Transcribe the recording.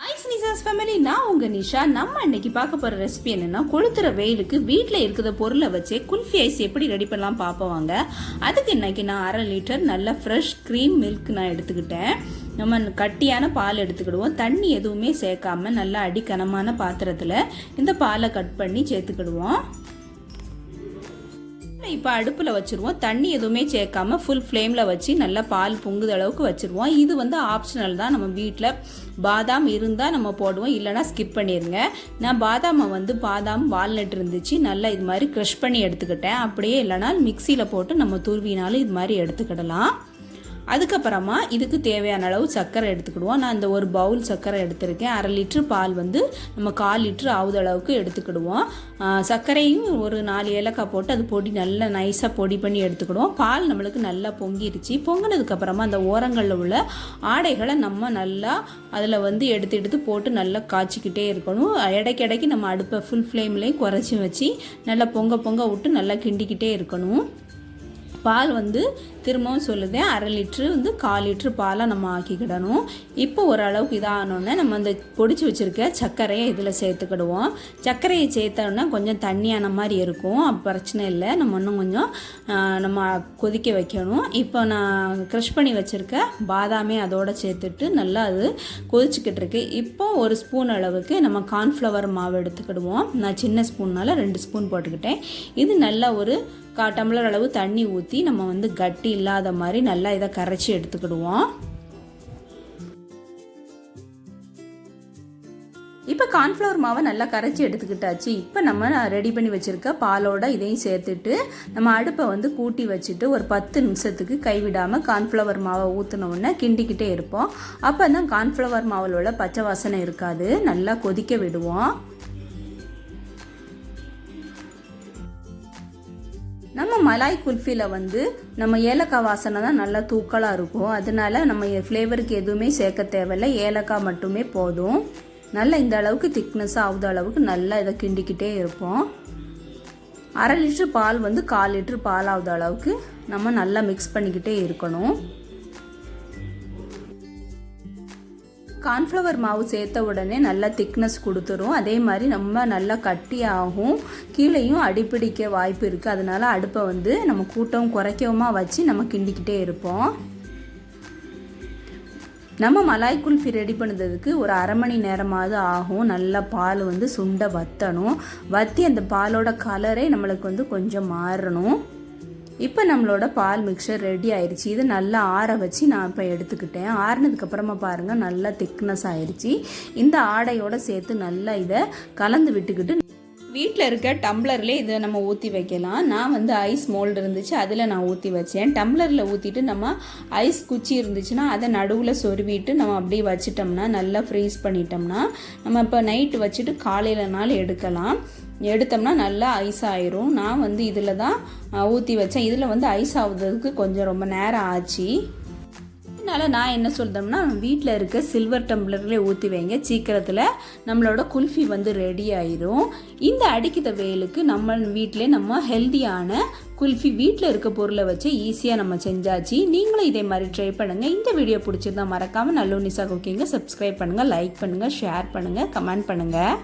Ice நிசாஸ் family நான் உங்கள் நிஷா. நம்ம இன்னைக்கு பார்க்க போகிற ரெசிபி என்னென்னா கொளுத்துற வெயிலுக்கு வீட்டில் இருக்கிற பொருளை வச்சே குல்ஃபி ஐஸ் எப்படி ரெடி பண்ணலாம் பார்ப்போவாங்க அதுக்கு இன்னைக்கு நான் அரை லிட்டர் நல்ல ஃப்ரெஷ் க்ரீம் மில்க் நான் எடுத்துக்கிட்டேன். நம்ம கட்டியான பால் எடுத்துக்கிடுவோம். தண்ணி எதுவுமே சேர்க்காம நல்லா அடிக்கனமான பாத்திரத்தில் இந்த பாலை கட் பண்ணி சேர்த்துக்கிடுவோம். இப்போ அடுப்பில் வச்சுருவோம். தண்ணி எதுவுமே சேர்க்காம ஃபுல் ஃப்ளேமில் வச்சு நல்லா பால் பொங்குத அளவுக்கு வச்சுருவோம். இது வந்து ஆப்ஷனல் தான். நம்ம வீட்டில் பாதாம் இருந்தால் நம்ம போடுவோம். இல்லைனா ஸ்கிப் பண்ணிடுங்க நான் பாதாமை வந்து பாதாம் வால்நட் இருந்துச்சு. நல்லா இது மாதிரி க்ரஷ் பண்ணி எடுத்துக்கிட்டேன். அப்படியே இல்லைனா மிக்சியில் போட்டு நம்ம துருவினாலும் இது மாதிரி எடுத்துக்கிடலாம். அதுக்கப்புறமா இதுக்கு தேவையான அளவு சர்க்கரை எடுத்துக்கிடுவோம். நான் இந்த ஒரு பவுல் சர்க்கரை எடுத்திருக்கேன். அரை லிட்ரு பால் வந்து நம்ம கால் லிட்ரு ஆகுத அளவுக்கு எடுத்துக்கிடுவோம். சர்க்கரையும் ஒரு நாலு ஏலக்காய் போட்டு அது பொடி நல்லா நைஸாக பொடி பண்ணி எடுத்துக்கிடுவோம். பால் நம்மளுக்கு நல்லா பொங்கிருச்சு. பொங்கினதுக்கப்புறமா அந்த ஓரங்களில் உள்ள ஆடைகளை நம்ம நல்லா அதில் வந்து எடுத்து எடுத்து போட்டு நல்லா காய்ச்சிக்கிட்டே இருக்கணும். இடைக்கிடைக்கு நம்ம அடுப்பை ஃபுல் ஃப்ளேம்லேயும் குறைச்சி வச்சு நல்லா பொங்க பொங்க விட்டு நல்லா கிண்டிக்கிட்டே இருக்கணும். பால் வந்து திரும்பவும் சொல்லுதேன் அரை லிட்ரு வந்து கால் லிட்ரு பாலாக நம்ம ஆக்கிக்கிடணும். இப்போ ஓரளவுக்கு இதாகணுன்னே நம்ம அந்த பொடிச்சு வச்சுருக்க சர்க்கரையை இதில் சேர்த்துக்கிடுவோம். சர்க்கரையை சேர்த்தோன்னா கொஞ்சம் தண்ணியான மாதிரி இருக்கும். பிரச்சனை இல்லை. நம்ம இன்னும் கொஞ்சம் நம்ம கொதிக்க வைக்கணும். இப்போ நான் க்ரஷ் பண்ணி வச்சுருக்க பாதாமே அதோடு சேர்த்துட்டு நல்லா அது கொதிச்சுக்கிட்டு இருக்கு. இப்போ ஒரு ஸ்பூன் அளவுக்கு நம்ம கார்ன்ஃப்ளவர் மாவு எடுத்துக்கிடுவோம். நான் சின்ன ஸ்பூன்னால் ரெண்டு ஸ்பூன் போட்டுக்கிட்டேன். இது நல்லா ஒரு கா டம்ளர் அளவு தண்ணி ஊற்றி நம்ம வந்து கட்டி இல்லாத மாதிரி நல்லா இதை கரைச்சி எடுத்துக்கிடுவோம். இப்போ கார்ன்ஃப்ளவர் மாவை நல்லா கரைச்சி எடுத்துக்கிட்டாச்சு. இப்போ நம்ம ரெடி பண்ணி வச்சுருக்க பாலோட இதையும் சேர்த்துட்டு நம்ம அடுப்பை வந்து கூட்டி வச்சுட்டு ஒரு பத்து நிமிஷத்துக்கு கைவிடாமல் கார்ன்ஃப்ளவர் மாவை ஊற்றினோடனே கிண்டிக்கிட்டே இருப்போம். அப்போ தான் கார்ன்ஃப்ளவர் மாவில் உள்ள பச்சை வாசனை இருக்காது. நல்லா கொதிக்க விடுவோம். நம்ம மலாய் குல்ஃபியில் வந்து நம்ம ஏலக்காய் வாசனை தான் நல்லா தூக்கலாக இருக்கும். அதனால நம்ம ஃப்ளேவருக்கு எதுவுமே சேர்க்க தேவையில்லை. ஏலக்காய் மட்டுமே போதும். நல்லா இந்த அளவுக்கு திக்னஸ் ஆகுத அளவுக்கு நல்லா இதை கிண்டிக்கிட்டே இருப்போம். அரை லிட்ரு பால் வந்து கால் லிட்ரு பால் ஆகுத அளவுக்கு நம்ம நல்லா மிக்ஸ் பண்ணிக்கிட்டே இருக்கணும். கார்ன்ஃப்ளவர் மாவு சேர்த்த உடனே நல்லா திக்னஸ் கொடுத்துரும். அதே மாதிரி நம்ம நல்லா கட்டி ஆகும் கீழேயும் அடிப்பிடிக்க வாய்ப்பு இருக்குது அதனால் அடுப்பை வந்து நம்ம கூட்டவும் குறைக்கவுமா வச்சு நம்ம கிண்டிக்கிட்டே இருப்போம். நம்ம மலாய் குல்ஃபி ரெடி பண்ணுறதுக்கு ஒரு அரை மணி நேரமாவது ஆகும். நல்லா பால் வந்து சுண்டை வற்றணும் வற்றி அந்த பாலோட கலரே நம்மளுக்கு வந்து கொஞ்சம் மாறணும். இப்போ நம்மளோட பால் மிக்சர் ரெடி ஆயிடுச்சு இதை நல்லா ஆற வச்சு நான் இப்போ எடுத்துக்கிட்டேன். ஆறினதுக்கப்புறமா பாருங்கள் நல்லா திக்னஸ் ஆயிடுச்சு இந்த ஆடையோடு சேர்த்து நல்லா இதை கலந்து விட்டுக்கிட்டு வீட்டில் இருக்க டம்ளர்லேயே இதை நம்ம ஊற்றி வைக்கலாம். நான் வந்து ஐஸ் மோல்டு இருந்துச்சு அதில் நான் ஊற்றி வச்சேன். டம்ளரில் ஊற்றிட்டு நம்ம ஐஸ் குச்சி இருந்துச்சுன்னா அதை நடுவில் சொருவிட்டு நம்ம அப்படியே வச்சிட்டோம்னா நல்லா ஃப்ரீஸ் பண்ணிட்டோம்னா நம்ம இப்போ நைட்டு வச்சுட்டு காலையிலனாலும் எடுக்கலாம். எடுத்தோம்னா நல்லா ஐஸ் ஆயிரும். நான் வந்து இதில் தான் ஊற்றி வச்சேன். இதில் வந்து ஐஸ் ஆகுறதுக்கு கொஞ்சம் ரொம்ப நேரம் ஆச்சு. அதனால் நான் என்ன சொல்கிறோம்னா வீட்டில் இருக்க சில்வர் டம்ளர்லேயே ஊற்றி வைங்க. சீக்கிரத்தில் நம்மளோட குல்ஃபி வந்து ரெடி ஆயிரும். இந்த அடிக்கிற வெயிலுக்கு நம்ம வீட்டிலே நம்ம ஹெல்த்தியான குல்ஃபி வீட்டில் இருக்க பொருளை வச்சு ஈஸியாக நம்ம செஞ்சாச்சு. நீங்களும் இதே மாதிரி ட்ரை பண்ணுங்கள் இந்த வீடியோ பிடிச்சிருந்தா மறக்காமல் நல்ல நிசா குக்கிங்க சப்ஸ்கிரைப் பண்ணுங்கள் லைக் பண்ணுங்கள் ஷேர் பண்ணுங்கள் கமெண்ட் பண்ணுங்கள்